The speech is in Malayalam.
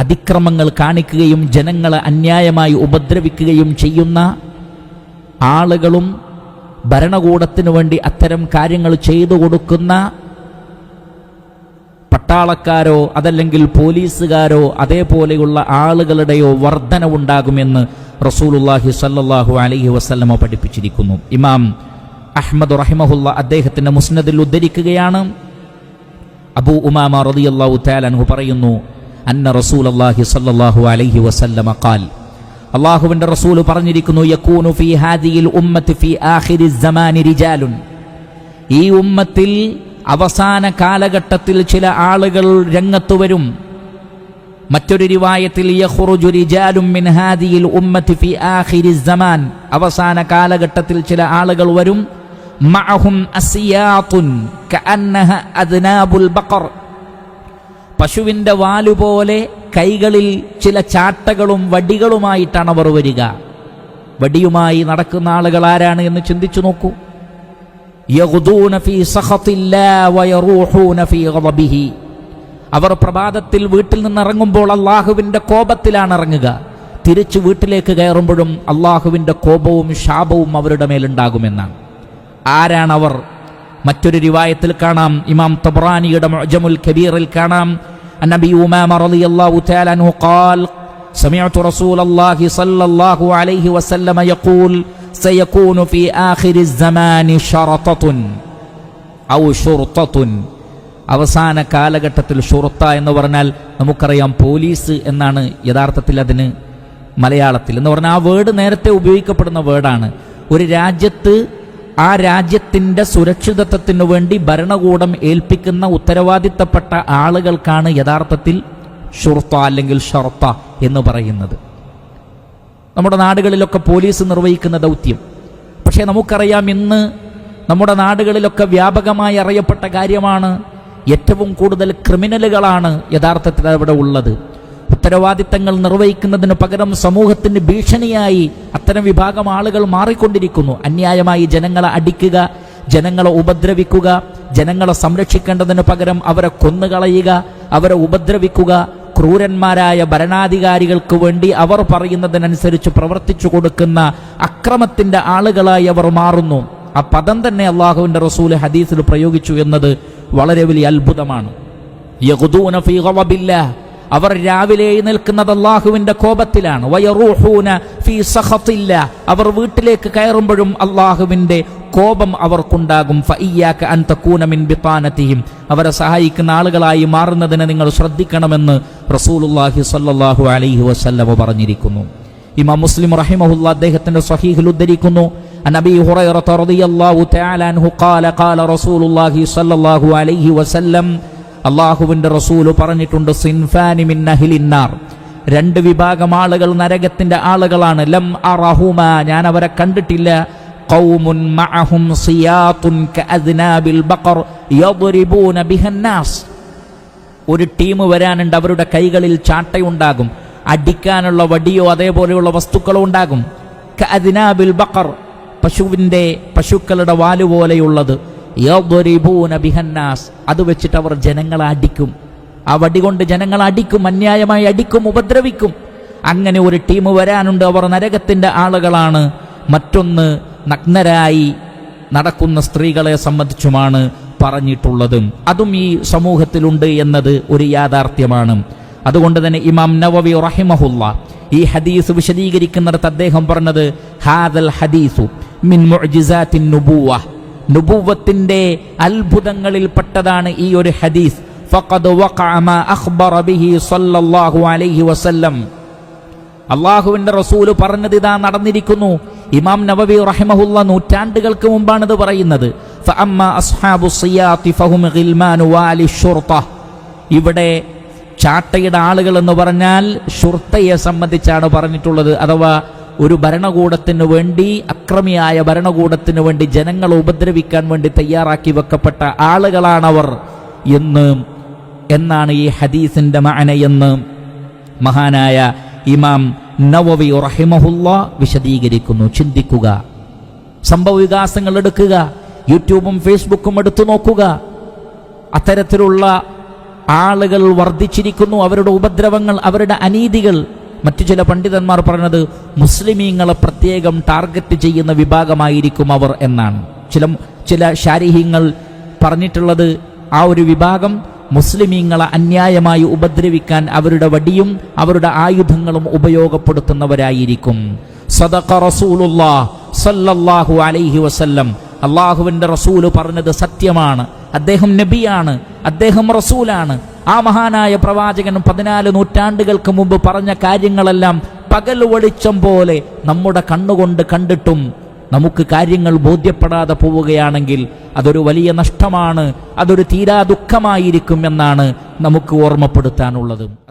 അതിക്രമങ്ങൾ കാണിക്കുകയും ജനങ്ങളെ അന്യായമായി ഉപദ്രവിക്കുകയും ചെയ്യുന്ന ആളുകളും ഭരണകൂടത്തിനു വേണ്ടി അത്തരം കാര്യങ്ങൾ ചെയ്തു കൊടുക്കുന്ന പട്ടാളക്കാരോ അതല്ലെങ്കിൽ പോലീസുകാരോ അതേപോലെയുള്ള ആളുകളുടെയോ വർധനവുണ്ടാകുമെന്ന് റസൂലുല്ലാഹി സല്ലാഹു അലഹി വസല്ലമ പഠിപ്പിച്ചിരിക്കുന്നു. ഇമാം അഹമ്മദ് റഹിമഹുല്ല അദ്ദേഹത്തിന്റെ മുസ്നദിൽ ഉദ്ധരിക്കുകയാണ്. അബൂ ഉമാമ റളിയല്ലാഹു തആല അൻഹു പറയുന്നു അന്ന റസൂലുള്ളാഹി സ്വല്ലല്ലാഹു അലൈഹി വസല്ലമ ഖാൽ അള്ളാഹുവിന്റെ റസൂൽ പറഞ്ഞിരിക്കുന്നു യകൂനു ഫീ ഹാദിയിൽ ഉമ്മത്തി ഫീ ആഖിരി സമാനി റിജാലുൻ. ഈ ഉമ്മത്തിൽ അവസാന കാലഘട്ടത്തിൽ ചില ആളുകൾ രംഗത്തു വരും. മറ്റൊരു റിവായത്തിൽ യഖ്റുജു റിജാലും മിൻ ഹാദിയിൽ ഉമ്മത്തി ഫീ ആഖിരി സമാൻ അവസാന കാലഘട്ടത്തിൽ ചില ആളുകൾ വരും. മഅഹും അസിയാത്തുൻ കഅന്നഹ അദ്നാബുൽ ബഖർ. പശുവിന്റെ വാലുപോലെ കൈകളിൽ ചില ചാട്ടകളും വടികളുമായിട്ടാണ് അവർ വരിക. വടിയുമായി നടക്കുന്ന ആളുകൾ ആരാണ് എന്ന് ചിന്തിച്ചു നോക്കൂ. അവർ പ്രഭാതത്തിൽ വീട്ടിൽ നിന്ന് ഇറങ്ങുമ്പോൾ അള്ളാഹുവിന്റെ കോപത്തിലാണ് ഇറങ്ങുക. തിരിച്ചു വീട്ടിലേക്ക് കയറുമ്പോഴും അള്ളാഹുവിന്റെ കോപവും ശാപവും അവരുടെ മേലുണ്ടാകുമെന്നാണ്. ആരാണവർ? മറ്റൊരു രൂപായത്തിൽ കാണാം. ഇമാം തബ്രാനിയുടെ മൊജമുൽ കബീറിൽ കാണാം. അന്നബി ഉമാമ റളിയല്ലാഹു തആല അൻഹു ഖാൽ سمعت رسول الله صلى الله عليه وسلم يقول سيكون في آخر الزمان شرطة أو شرطة അവസാന കാലഘട്ടത്തിൽ ഷുർത്ത എന്ന് പറഞ്ഞാൽ നമുക്കറിയാം പോലീസ് എന്നാണ് യഥാർത്ഥത്തിൽ അതിന് മലയാളത്തിൽ എന്ന് പറഞ്ഞാൽ ആ വേർഡ് നേരത്തെ ഉപയോഗിക്കപ്പെടുന്ന വേർഡാണ് ഒരു രാജ്യത്ത് ആ രാജ്യത്തിന്റെ സുരക്ഷിതത്വത്തിനു വേണ്ടി ഭരണകൂടം ഏൽപ്പിക്കുന്ന ഉത്തരവാദിത്തപ്പെട്ട ആളുകൾക്കാണ് യഥാർത്ഥത്തിൽ ഷുർത്ത അല്ലെങ്കിൽ ഷർത്ത എന്ന് പറയുന്നത്. നമ്മുടെ നാടുകളിലൊക്കെ പോലീസ് നിർവഹിക്കുന്ന ദൗത്യം. പക്ഷേ നമുക്കറിയാം ഇന്ന് നമ്മുടെ നാടുകളിലൊക്കെ വ്യാപകമായി അറിയപ്പെട്ട കാര്യമാണ് ഏറ്റവും കൂടുതൽ ക്രിമിനലുകളാണ് യഥാർത്ഥത്തിൽ അവിടെ ഉള്ളത്. ഉത്തരവാദിത്തങ്ങൾ നിർവഹിക്കുന്നതിന് പകരം സമൂഹത്തിന് ഭീഷണിയായി അത്തരം വിഭാഗം ആളുകൾ മാറിക്കൊണ്ടിരിക്കുന്നു. അന്യായമായി ജനങ്ങളെ അടിക്കുക ജനങ്ങളെ ഉപദ്രവിക്കുക ജനങ്ങളെ സംരക്ഷിക്കേണ്ടതിന് പകരം അവരെ കൊന്നുകളയുക അവരെ ഉപദ്രവിക്കുക. ക്രൂരന്മാരായ ഭരണാധികാരികൾക്ക് വേണ്ടി അവർ പറയുന്നതിനനുസരിച്ച് പ്രവർത്തിച്ചു കൊടുക്കുന്ന അക്രമത്തിന്റെ ആളുകളായി അവർ മാറുന്നു. ആ പദം തന്നെ അള്ളാഹുവിന്റെ റസൂൽ ഹദീസിൽ പ്രയോഗിച്ചു എന്നത് വളരെ വലിയ അത്ഭുതമാണ്. യഹുദൂന ഫീ. അവർ രാവിലെ നിൽക്കുന്നത് അള്ളാഹുവിന്റെ കോപത്തിലാണ്. വയറൂഹൂന ഫീ സഹത്തില്ല അവർ വീട്ടിലേക്ക് കയറുമ്പോഴും അള്ളാഹുവിന്റെ കോപം അവർക്കുണ്ടാകും. ഫയ്യാക്ക അൻ തക്കൂനമിൻ ബിത്താനത്തിയും അവരെ സഹായിക്കുന്ന ആളുകളായി മാറുന്നതിനെ നിങ്ങൾ ശ്രദ്ധിക്കണമെന്ന് റസൂലുല്ലാഹി സല്ലാഹു അലൈഹി വസല്ലമ പറഞ്ഞിരിക്കുന്നു. ഇമാം മുസ്ലിം റഹിമഹുല്ല അദ്ദേഹത്തിന്റെ സഹീഹിൽ ഉദ്ധരിക്കുന്നു. നബി ഹുറൈറ റളിയല്ലാഹു തആല അൻഹു ഖാല ഖാല റസൂലുള്ളാഹി സ്വല്ലല്ലാഹു അലൈഹി വസല്ലം صلى الله عليه وسلم അള്ളാഹുവിന്റെ റസൂല് പറഞ്ഞിട്ടുണ്ട് സിൻഫാനി മിൻ അഹ്ലിന്നാർ രണ്ട് വിഭാഗം ആളുകൾ നരകത്തിന്റെ ആളുകളാണ് ലം അറഹുമ ഞാൻ അവരെ കണ്ടിട്ടില്ല ഖൗമുൻ മഅഹും സിയാത്തുൻ കഅദ്നാബിൽ ബഖർ യദ്രിബൂന ബിഹന്നാസ് ഒരു ടീം വരാനുണ്ട് അവരുടെ കൈകളിൽ ചാട്ടയുണ്ടാകും അടിക്കാനുള്ള വടിയോ അതേപോലെയുള്ള വസ്തുക്കളോ ഉണ്ടാകും കഅദ്നാബിൽ ബഖർ പശുവിന്റെ പശുക്കളുടെ വാല് പോലെയുള്ളത് യദ്രിബൂന ബിഹന്നാസ്. അത് വെച്ചിട്ട് അവർ ജനങ്ങളെ അടിക്കും. ആ വടി കൊണ്ട് ജനങ്ങളെ അടിക്കും അന്യായമായി അടിക്കും ഉപദ്രവിക്കും. അങ്ങനെ ഒരു ടീം വരാനുണ്ട്. അവർ നരകത്തിന്റെ ആളുകളാണ്. മറ്റൊന്ന് നഗ്നരായി നടക്കുന്ന സ്ത്രീകളെ സംബന്ധിച്ചുമാണ് പറഞ്ഞിട്ടുള്ളതും. അതും ഈ സമൂഹത്തിലുണ്ട് എന്നത് ഒരു യാഥാർത്ഥ്യമാണ്. അതുകൊണ്ട് തന്നെ ഇമാം നവവി റഹിമഹുല്ല ഈ ഹദീസ് വിശദീകരിക്കുന്നിടത്ത് അദ്ദേഹം പറഞ്ഞത് ഹാദൽ ഹദീസു മിൻ മുഅ്ജിസാത്തിൻ നുബുവ. നുബുവത്തിന്റെ അത്ഭുതങ്ങളിൽപ്പെട്ടതാണ് ഈ ഒരു ഹദീസ്. അള്ളാഹുവിന്റെ റസൂൽ പറഞ്ഞത് ഇതാ നടന്നിരിക്കുന്നു. ഇമാം നവവി റഹിമഹുല്ല നൂറ്റാണ്ടുകൾക്ക് മുമ്പാണ് ഇത് പറയുന്നത് ഇവിടെ ചാട്ടയുടെ ആളുകൾ എന്ന് പറഞ്ഞാൽ ഷുർത്തയെ സംബന്ധിച്ചാണ് പറഞ്ഞിട്ടുള്ളത്. അഥവാ ഒരു ഭരണകൂടത്തിന് വേണ്ടി അക്രമിയായ ഭരണകൂടത്തിന് വേണ്ടി ജനങ്ങളെ ഉപദ്രവിക്കാൻ വേണ്ടി തയ്യാറാക്കി വെക്കപ്പെട്ട ആളുകളാണവർ എന്ന് എന്നാണ് ഈ ഹദീസിന്റെ മാനയെന്ന് മഹാനായ ഇമാം നവവി റഹിമഹുല്ല വിശദീകരിക്കുന്നു. ചിന്തിക്കുക. സംഭവ വികാസങ്ങൾ എടുക്കുക. യൂട്യൂബും ഫേസ്ബുക്കും എടുത്തു നോക്കുക. അത്തരത്തിലുള്ള ആളുകൾ വർദ്ധിച്ചിരിക്കുന്നു. അവരുടെ ഉപദ്രവങ്ങൾ അവരുടെ അനീതികൾ മറ്റു ചില പണ്ഡിതന്മാർ പറഞ്ഞത് മുസ്ലിമീങ്ങളെ പ്രത്യേകം ടാർഗറ്റ് ചെയ്യുന്ന വിഭാഗമായിരിക്കും അവർ എന്നാണ്. ചില ചില ശാരീഹ്യങ്ങൾ പറഞ്ഞിട്ടുള്ളത് ആ ഒരു വിഭാഗം മുസ്ലിമീങ്ങളെ അന്യായമായി ഉപദ്രവിക്കാൻ അവരുടെ വടിയും അവരുടെ ആയുധങ്ങളും ഉപയോഗപ്പെടുത്തുന്നവരായിരിക്കും. സദഖ സല്ലല്ലാഹു അലൈഹി വസല്ലം. റസൂൽ പറഞ്ഞത് സത്യമാണ്. അദ്ദേഹം നബിയാണ്. അദ്ദേഹം റസൂലാണ്. ആ മഹാനായ പ്രവാചകൻ പതിനാല് നൂറ്റാണ്ടുകൾക്ക് മുമ്പ് പറഞ്ഞ കാര്യങ്ങളെല്ലാം പകൽ വെളിച്ചം പോലെ നമ്മുടെ കണ്ണുകൊണ്ട് കണ്ടിട്ടും നമുക്ക് കാര്യങ്ങൾ ബോധ്യപ്പെടാതെ പോവുകയാണെങ്കിൽ അതൊരു വലിയ നഷ്ടമാണ് അതൊരു തീരാ ദുഃഖമായിരിക്കും എന്നാണ് നമുക്ക് ഓർമ്മപ്പെടുത്താനുള്ളത്.